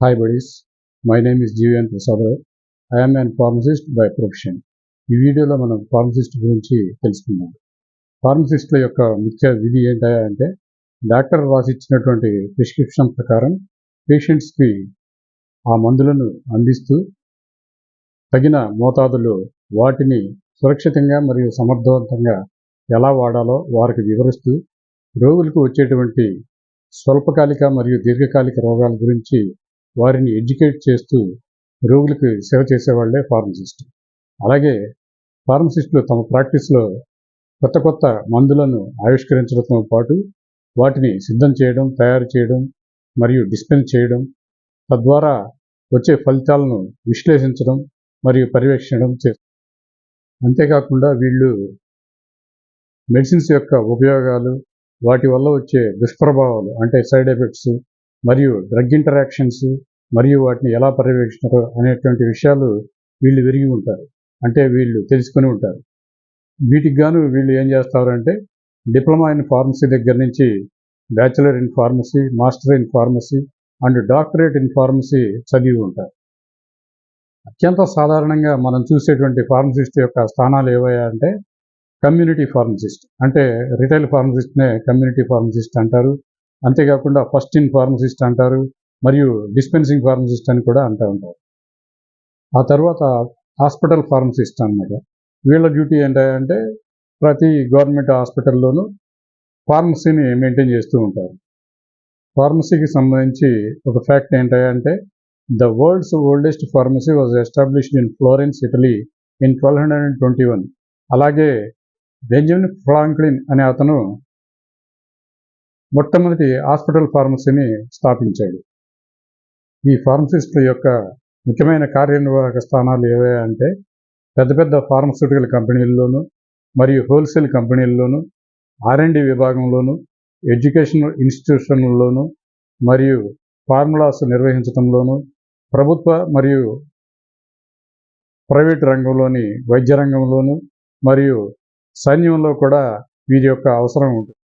Hi buddies, my name is Jeevan Prasadarao I am an pharmacist by profession ఈ వీడియోలో మనం pharmacist గురించి తెలుసుకుందాం. ఫార్మసిస్ట్ల యొక్క ముఖ్య విధి ఏంటా అంటే డాక్టర్ రాసిచ్చినటువంటి ప్రిస్క్రిప్షన్ ప్రకారం పేషెంట్స్కి ఆ మందులను అందిస్తూ తగిన మోతాదులో వాటిని సురక్షితంగా మరియు సమర్థవంతంగా ఎలా వాడాలో వారికి వివరిస్తూ రోగులకు వచ్చేటువంటి స్వల్పకాలిక మరియు దీర్ఘకాలిక రోగాల గురించి వారిని ఎడ్యుకేట్ చేస్తూ రోగులకు సేవ చేసేవాళ్ళే ఫార్మసిస్ట్ అలాగే ఫార్మసిస్టులు తమ ప్రాక్టీస్లో కొత్త కొత్త మందులను ఆవిష్కరించడంతో పాటు వాటిని సిద్ధం చేయడం తయారు చేయడం మరియు డిస్పెన్స్ చేయడం తద్వారా వచ్చే ఫలితాలను విశ్లేషించడం మరియు పర్యవేక్షించడం చేస్తారు అంతేకాకుండా వీళ్ళు మెడిసిన్స్ యొక్క ఉపయోగాలు వాటి వల్ల వచ్చే దుష్ప్రభావాలు అంటే సైడ్ ఎఫెక్ట్స్ మరియు డ్రగ్ ఇంటరాక్షన్స్ మరియు వాటిని ఎలా పర్యవేక్షించారు అనేటువంటి విషయాలు వీళ్ళు విరిగి ఉంటారు. అంటే వీళ్ళు తెలుసుకుని ఉంటారు. వీటికి గాను వీళ్ళు ఏం చేస్తారంటే డిప్లొమా ఇన్ ఫార్మసీ దగ్గర నుంచి bachelor in pharmacy master in pharmacy and doctorate in pharmacy చదివి ఉంటారు. అత్యంత సాధారణంగా మనం చూసేటువంటి ఫార్మసిస్ట్ యొక్క స్థానాలు ఏవయ్యా అంటే కమ్యూనిటీ ఫార్మసిస్ట్ అంటే రిటైల్ ఫార్మసిస్ట్నే కమ్యూనిటీ ఫార్మసిస్ట్ అంటారు. అంతేకాకుండా ఫస్ట్ ఇన్ ఫార్మసిస్ట్ అంటారు మరియు డిస్పెన్సింగ్ ఫార్మసిస్ట్ అని కూడా అంటూ ఉంటారు. ఆ తర్వాత హాస్పిటల్ ఫార్మసిస్ట్ అనమాట వీళ్ళ డ్యూటీ ఏంటంటే ప్రతి గవర్నమెంట్ హాస్పిటల్లోనూ ఫార్మసీని మెయింటైన్ చేస్తూ ఉంటారు. ఫార్మసీకి సంబంధించి ఒక ఫ్యాక్ట్ ఏంటంటే the world's oldest pharmacy was established in Florence Italy in twelve hundred and twenty one. అలాగే బెంజమిన్ ఫ్రాంక్లిన్ అనే అతను మొట్టమొదటి హాస్పిటల్ ఫార్మసీని స్థాపించాడు. ఈ ఫార్మసిస్టుల యొక్క ముఖ్యమైన కార్యనిర్వాహక స్థానాలు ఏవే అంటే పెద్ద పెద్ద ఫార్మస్యూటికల్ కంపెనీల్లోనూ మరియు హోల్సేల్ కంపెనీల్లోనూ ఆర్ఎండి విభాగంలోనూ ఎడ్యుకేషనల్ ఇన్స్టిట్యూషన్లలోనూ మరియు ఫార్ములాస్ నిర్వహించడంలోనూ ప్రభుత్వ మరియు ప్రైవేట్ రంగంలోని వైద్య రంగంలోనూ మరియు సైన్యంలో కూడా వీరి యొక్క అవసరం ఉంటుంది.